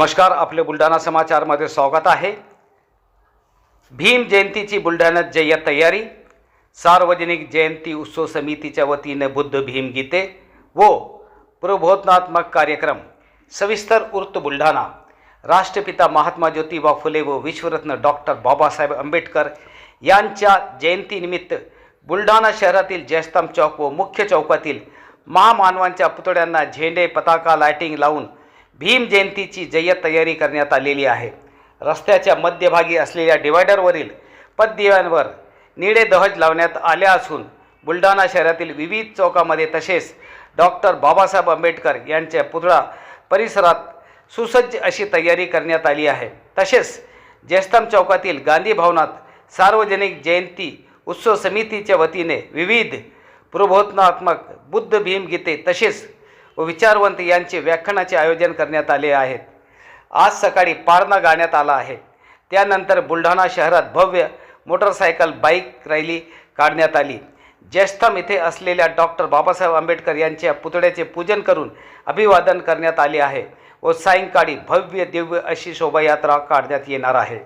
नमस्कार आपले बुलढाणा समाचारमध्ये स्वागत आहे. भीम जयंतीची बुलढाण्यात जय्यत तयारी. सार्वजनिक जयंती उत्सव समितीच्या वतीने बुद्ध भीम गीते व प्रबोधनात्मक कार्यक्रम. सविस्तर उर्त बुलढाणा. राष्ट्रपिता महात्मा ज्योतिबा फुले व विश्वरत्न डॉक्टर बाबासाहेब आंबेडकर यांच्या जयंतीनिमित्त बुलढाणा शहरातील जयस्तंभ चौक व मुख्य चौकातील महामानवांच्या पुतळ्यांना झेंडे पताका लायटिंग लावून भीम जयंतीची जय्यत तयारी करण्यात आलेली आहे. रस्त्याच्या मध्यभागी असलेल्या डिवायडरवरील पददिव्यांवर निळे दहज लावण्यात आल्या असून बुलढाणा शहरातील विविध चौकामध्ये तसेच डॉक्टर बाबासाहेब आंबेडकर यांच्या पुतळा परिसरात सुसज्ज अशी तयारी करण्यात आली आहे. तसेच ज्येष्ठम चौकातील गांधी भवनात सार्वजनिक जयंती उत्सव समितीच्या वतीने विविध प्रबोधनात्मक बुद्ध भीम गीते तसेच व विचारवंत यांचे व्याख्यानाचे आयोजन करण्यात आले आहेत. आज सकाळी पारणा गाण्यात आला आहे. त्यानंतर बुलढाणा शहरात भव्य मोटरसायकल बाईक रॅली काढण्यात आली. ज्येष्ठम इथे असलेल्या डॉक्टर बाबासाहेब आंबेडकर यांच्या पुतळ्याचे पूजन करून अभिवादन करण्यात आले आहे व सायंकाळी भव्य दिव्य अशी शोभायात्रा काढण्यात येणार आहे.